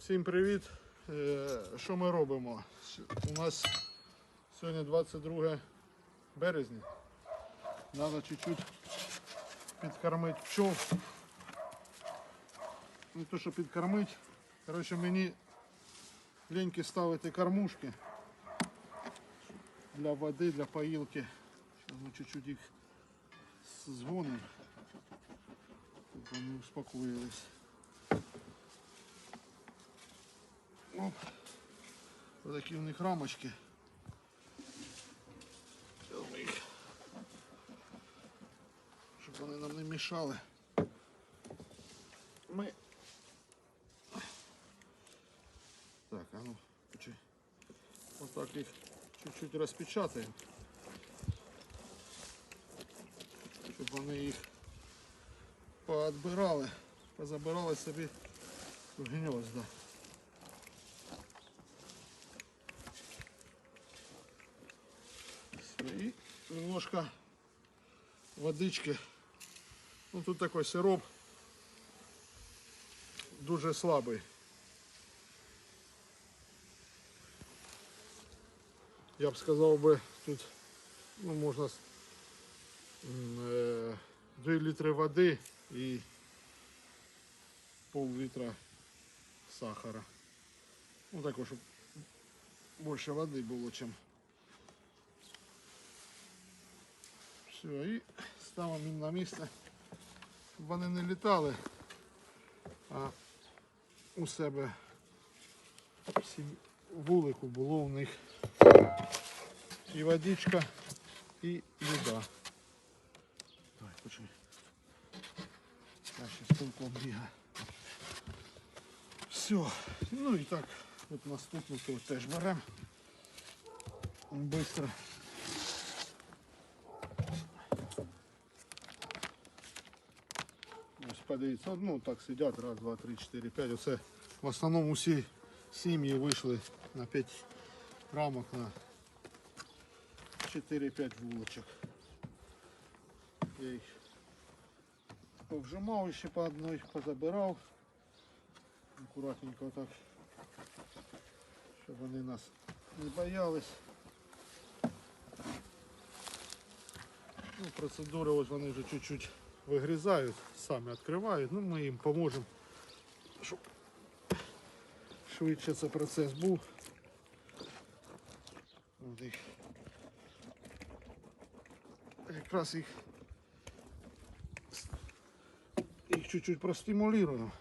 Всім привіт! Е, Що ми робимо? У нас сьогодні 22 березня. Треба чуть-чуть підкормити пчол. Не то, що підкормити. Коротше, мені леньки ставити кормушки для води, для поїлки. Зараз ми чуть-чуть їх дзвонимо, щоб вони успокоїлись. Оп. Ось такі у них рамочки. Ми їх, щоб вони нам не мішали. Ми. Так, а ну, почи. Ось так їх чуть-чуть розпечатаємо. Щоб вони їх поотбирали, позабирали собі в гнізда. Немножко водички. Ну тут такой сироп. Дуже слабий. Я б сказав би тут ну, можна с- м, е, 2 літри води і пол літра сахара. Ну також, щоб більше води було, чим Все, і ставимо їм на місце, вони не літали, а у себе вулику було у них і водичка, і їда. Давай, почни. Краще з пилком бігає. Все. Ну і так, от наступну теж беремо. Быстро. Ось подивіться, ну так сидять, раз, два, три, чотири, п'ять. Оце в основному усі сім'ї вийшли на 5 рамок на 4-5 вулочок. Я їх повжимав ще по одній, позабирав. Акуратненько так, щоб вони нас не боялись. Ну, процедури ось вони вже чуть-чуть вигрізають, самі відкривають. Ну, ми їм поможемо, щоб швидше цей процес був. Якраз їх їх чуть-чуть простимулюємо,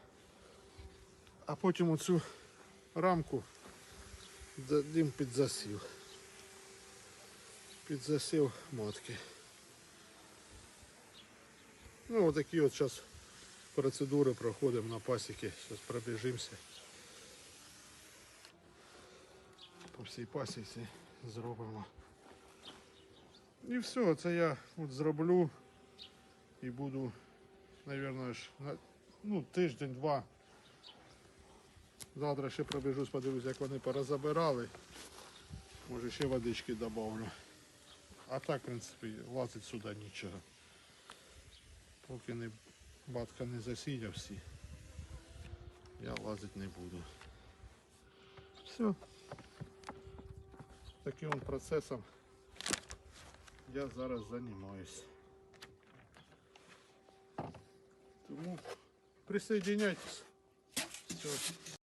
а потім оцю рамку дадим під засів. Під засів матки. Ну, вот такие вот сейчас процедуры проходим на пасеке. Сейчас пробежимся. По всій пасіці зробимо. І все, це я от зроблю і буду, на ну, тиждень-два. Завтра ще пробіжусь, подивлюсь, як вони порозабирали. Може ще водички добавлю. А так, в принципі, лазить сюди нічого. Поки не батька не засіяв всі, я лазити не буду. Все. Таким процесом я зараз займаюсь. Тому присоединяйтесь. Все.